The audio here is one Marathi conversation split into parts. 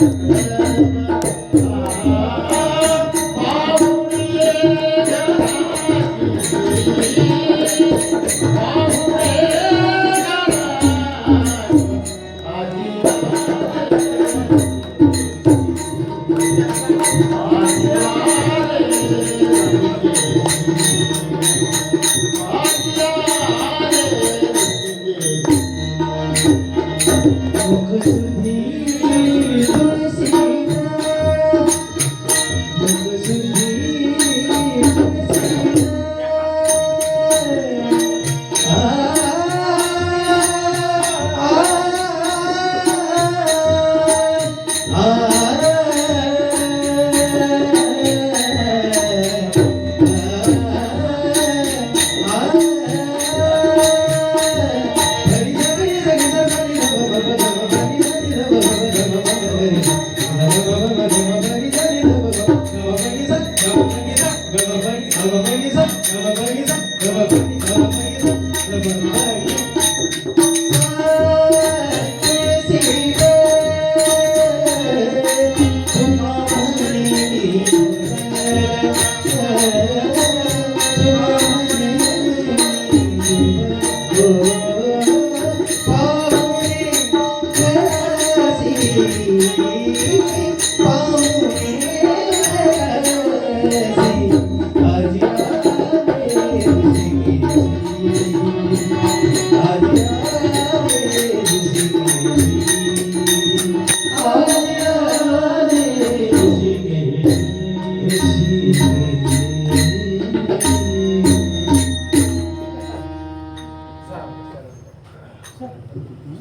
Yeah.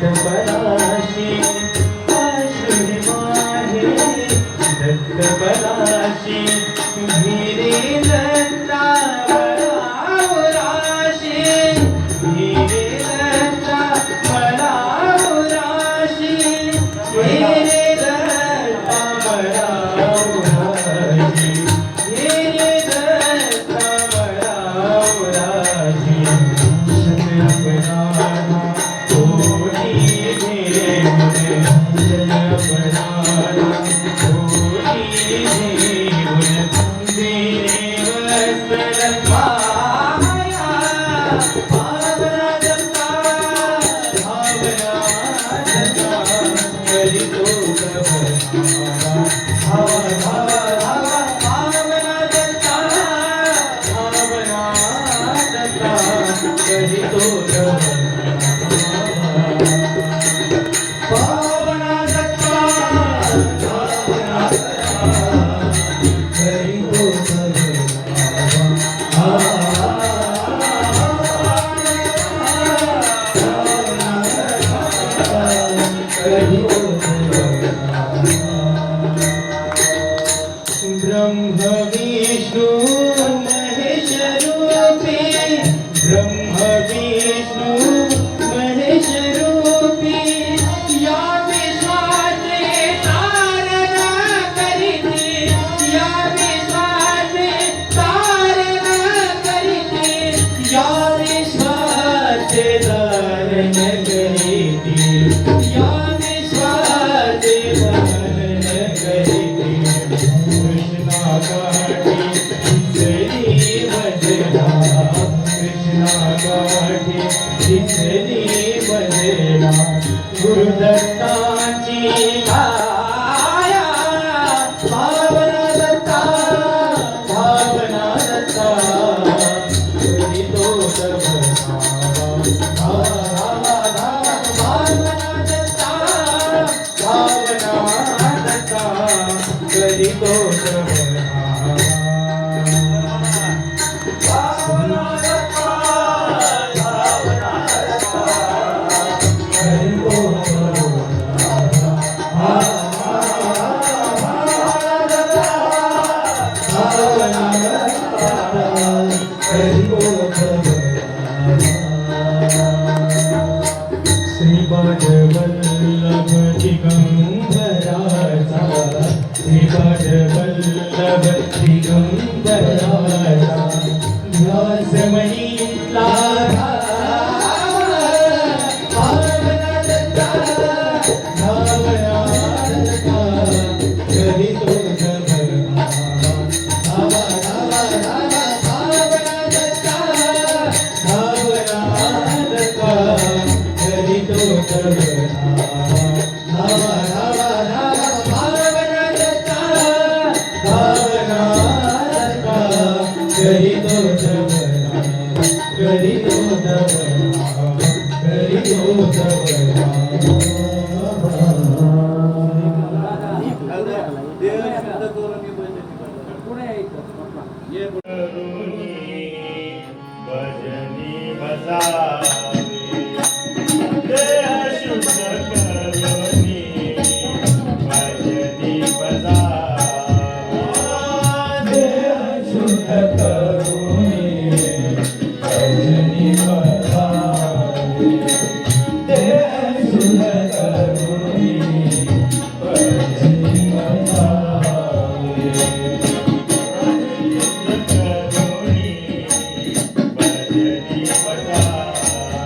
真快乐。chorando जय से मनी लाला हरगना चंदला लाला नारद का जगी तुन खबर करो भजनी देह सुध करूनी भजनी बजा देह सुद्ध करूनी